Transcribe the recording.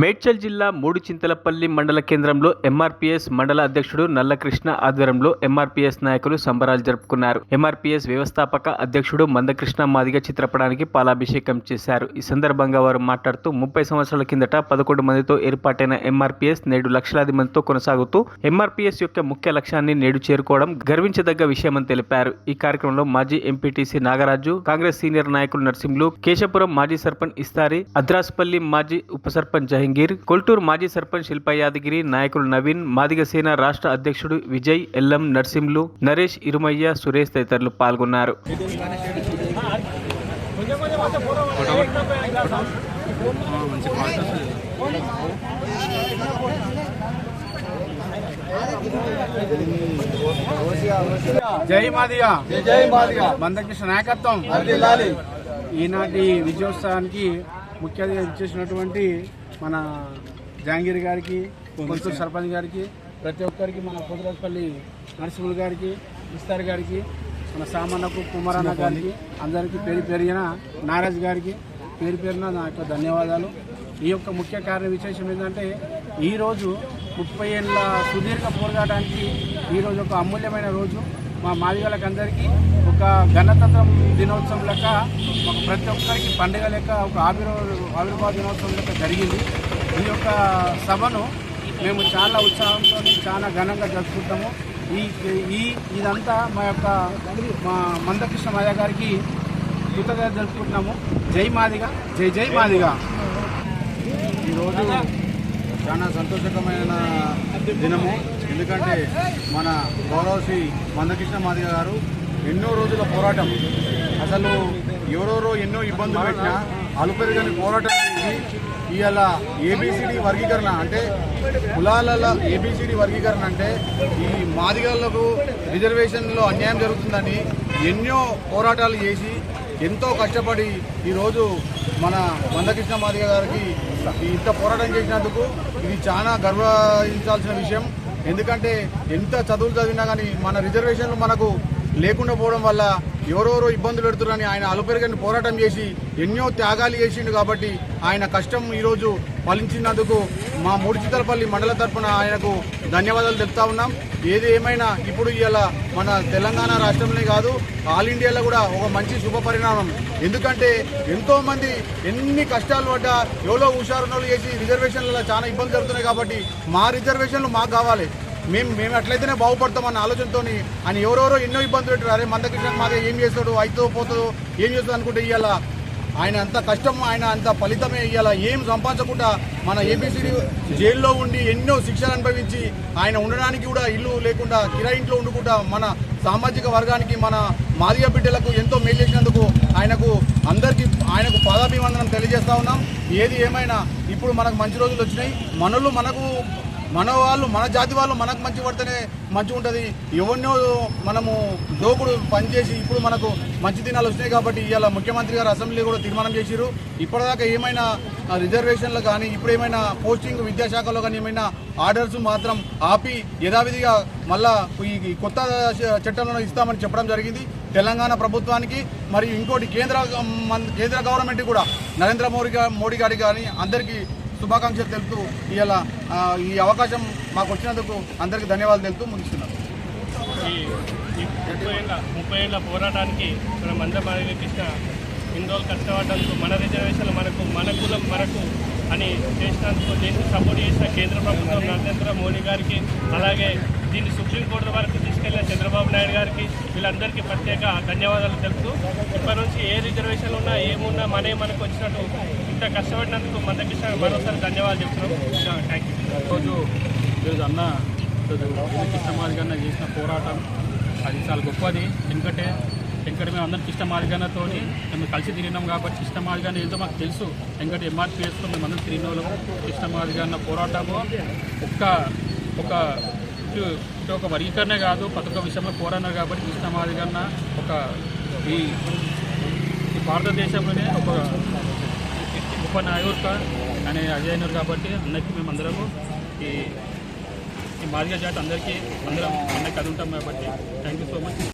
మేడ్చల్ జిల్లా మూడు చింతలపల్లి మండల కేంద్రంలో ఎంఆర్పీఎస్ మండల అధ్యక్షుడు నల్లకృష్ణ ఆధ్వర్యంలో ఎంఆర్పీఎస్ నాయకులు సంబరాలు జరుపుకున్నారు. ఎంఆర్పీఎస్ వ్యవస్థాపక అధ్యక్షుడు మందకృష్ణ మాదిగ చిత్రపటానికి పాలాభిషేకం చేశారు. ఈ సందర్భంగా వారు మాట్లాడుతూ ముప్పై సంవత్సరాల కిందట పదకొండు మందితో ఏర్పాటైన ఎంఆర్పీఎస్ నేడు లక్షలాది మందితో కొనసాగుతూ ఎంఆర్పీఎస్ యొక్క ముఖ్య లక్ష్యాన్ని నేడు చేరుకోవడం గర్వించదగ్గ విషయమని తెలిపారు. ఈ కార్యక్రమంలో మాజీ ఎంపీటీసీ నాగరాజు కాంగ్రెస్ సీనియర్ నాయకులు నర్సింహులు కేశపురం మాజీ సర్పంచ్ ఇస్తారి అద్రాసుపల్లి మాజీ ఉప సర్పంచ్ జహంగీర్ కొల్టూరు మాజీ సర్పంచ్ శిల్ప యాదగిరి నాయకులు నవీన్ మాదిగ సేన రాష్ట్ర అధ్యక్షుడు విజయ్ ఎల్లం నర్సింహులు నరేష్ ఇరుమయ్య సురేష్ తదితరులు పాల్గొన్నారు. జై మాదిగా. జై జై మాదిగా. మందకృష్ణ నాయకత్వం. ఈనాటి విజయోత్సవానికి ముఖ్య అతిథిగా ఇచ్చేసినటువంటి మన జహాంగీర్ గారికి కొంతూరు సర్పంచ్ గారికి ప్రతి ఒక్కరికి మన కుదరపల్లి నరసింహులు గారికి విస్తార్ గారికి మన సామన్నకు కుమారన్న గారికి అందరికీ పేరు పెరిగిన నారాజ్ గారికి పేరు పేరున నా యొక్క ధన్యవాదాలు. ఈ యొక్క ముఖ్య కారణ విశేషం ఏంటంటే ఈరోజు ముప్పై ఏళ్ళ సుదీర్ఘ పోరాటానికి ఈరోజు ఒక అమూల్యమైన రోజు. మా మాదిగలకు అందరికీ ఒక గణతంత్రం దినోత్సవం లెక్క ఒక ప్రతి ఒక్కరికి పండుగ లెక్క ఒక ఆవిర్భావ ఆవిర్భావ దినోత్సవం లెక్క జరిగింది. ఈ యొక్క సభను మేము చాలా ఉత్సాహంతో చాలా ఘనంగా జరుపుకుంటాము. ఈ ఈ ఇదంతా మా యొక్క మా మందకృష్ణ మాయ గారికి కృతజ్ఞత జరుపుకుంటున్నాము జై మాదిగా జై జై మాదిగా. ఈరోజు చాలా సంతోషకరమైన దినము. ఎందుకంటే మన గౌరవ శ్రీ మందకృష్ణ మాదిగ గారు ఎన్నో రోజుల పోరాటం. అసలు ఎవరెవరో ఎన్నో ఇబ్బందులు పెట్టినా అలుపెరుగని పోరాటం చేసి ఇవాళ ఏబిసిడి వర్గీకరణ అంటే కులాలలో ఏబిసిడి వర్గీకరణ అంటే ఈ మాదిగలకు రిజర్వేషన్లో అన్యాయం జరుగుతుందని ఎన్నో పోరాటాలు చేసి ఎంతో కష్టపడి ఈరోజు మన మందకృష్ణ మాదిగ గారికి ఇంత పోరాటం చేసినందుకు ఇది చాలా గర్వించాల్సిన విషయం. ఎందుకంటే ఎంత చదువులు చదివినా కానీ మన రిజర్వేషన్లు మనకు లేకుండా పోవడం వల్ల ఎవరెవరో ఇబ్బందులు పెడుతున్నారని ఆయన అలుపెరగని పోరాటం చేసి ఎన్నో త్యాగాలు చేసిండు కాబట్టి ఆయన కష్టం ఈరోజు ఫలించినందుకు మా మూడిచితలపల్లి మండల తరఫున ఆయనకు ధన్యవాదాలు తెలుపుతా ఉన్నాం. ఏది ఏమైనా ఇప్పుడు ఇవాళ మన తెలంగాణ రాష్ట్రంలోనే కాదు ఆల్ ఇండియాలో కూడా ఒక మంచి శుభ పరిణామం. ఎందుకంటే ఎంతోమంది ఎన్ని కష్టాలు పడ్డా ఎవరో హుషారున్నోళ్ళు చేసి రిజర్వేషన్లలో చాలా ఇబ్బంది జరుగుతున్నాయి కాబట్టి మా రిజర్వేషన్లు మాకు కావాలి. మేము మేము ఎట్లయితేనే బాగుపడతామన్న ఆలోచనతో ఆయన ఎవరెవరో ఎన్నో ఇబ్బందులు పెట్టారు. అరే మందకృష్ణ మాదే ఏం చేస్తాడు? అవుతుందో పోతుందో ఏం చేస్తుందో అనుకుంటే ఇవాళ ఆయన అంత కష్టం ఆయన అంత ఫలితమే ఇవాళ ఏం సంపాదించకుండా మన ఏబిసిడి జైల్లో ఉండి ఎన్నో శిక్షలు అనుభవించి ఆయన ఉండడానికి కూడా ఇల్లు లేకుండా కిరాయి ఇంట్లో ఉండకుండా మన సామాజిక వర్గానికి మన మాదిగ బిడ్డలకు ఎంతో మేలు చేసినందుకు ఆయనకు అందరికీ ఆయనకు పాదాభివందనం తెలియజేస్తా ఉన్నాం. ఏది ఏమైనా ఇప్పుడు మనకు మంచి రోజులు వచ్చినాయి. మనలు మనకు మన వాళ్ళు మన జాతి వాళ్ళు మనకు మంచి పడితేనే మంచిగా ఉంటుంది. ఎవరినో మనము దోకుడు పనిచేసి ఇప్పుడు మనకు మంచి దినాలు వస్తున్నాయి కాబట్టి ఇవాళ ముఖ్యమంత్రి గారు అసెంబ్లీ కూడా తీర్మానం చేసిరు ఇప్పటిదాకా ఏమైనా రిజర్వేషన్లు కానీ ఇప్పుడు ఏమైనా పోస్టింగ్ విద్యాశాఖలో కానీ ఏమైనా ఆర్డర్స్ మాత్రం ఆపి యథావిధిగా మళ్ళా ఈ కొత్త చట్టంలో ఇస్తామని చెప్పడం జరిగింది. తెలంగాణ ప్రభుత్వానికి మరియు ఇంకోటి కేంద్ర కేంద్ర గవర్నమెంట్ కూడా నరేంద్ర మోడీ మోడీ గారికి కానీ అందరికీ శుభాకాంక్షలు తెలుపుతూ ఇవాళ ఈ అవకాశం మాకు వచ్చినందుకు అందరికీ ధన్యవాదాలు తెలుపుతూ ముగిస్తున్నాను ఈ ముప్పై ఏళ్ళ ముప్పై ఏళ్ళ పోరాటానికి మన మందమారి కృష్ణ ఇన్ని రోజులు కష్టపడడానికి మన రిజర్వేషన్లు మనకు మనకు అని చేసినందుకు దీన్ని సపోర్ట్ చేసిన కేంద్ర ప్రభుత్వం నరేంద్ర మోడీ గారికి అలాగే దీన్ని సుప్రీంకోర్టు వరకు తీసుకెళ్ళిన చంద్రబాబు నాయుడు గారికి వీళ్ళందరికీ ప్రత్యేక ధన్యవాదాలు తెలుపుతూ ఇప్పటి నుంచి ఏ రిజర్వేషన్లు ఉన్నా ఏమున్నా మనే మనకు వచ్చినట్టు ఇంత కష్టపడినందుకు మందకృష్ణ మరోసారి ధన్యవాదాలు చెప్తున్నాం. థ్యాంక్ యూ రోజు ఈరోజు అన్న కృష్ణమాది చేసిన పోరాటం అది చాలా గొప్పది. ఎందుకంటే ఇక్కడ మేము అందరం కృష్ణమాదిగానతో మేము కలిసి తిరిగినాం కాబట్టి కృష్ణ మార్గాన్ని ఏదో మాకు తెలుసు. ఎందుకంటే ఎంఆర్పీఎస్తో మేము అందరం తిరిగిన వాళ్ళము కృష్ణ మార్గాన్న పోరాటము ఒక్క ఒక ఇటు ఇటు ఒక వర్గీకరణ కాదు ప్రతి ఒక్క విషయంలో పోరాడినారు కాబట్టి కృష్ణమాదిగన్న ఒక ఈ భారతదేశంలోనే ఒక గొప్ప నాయకుడు అనే అజయనుడు కాబట్టి అందరికీ మేము అందరము ఈ ఈ మార్గ జాతి అందరికీ అందరం అందరికీ అది ఉంటాం కాబట్టి థ్యాంక్ యూ సో మచ్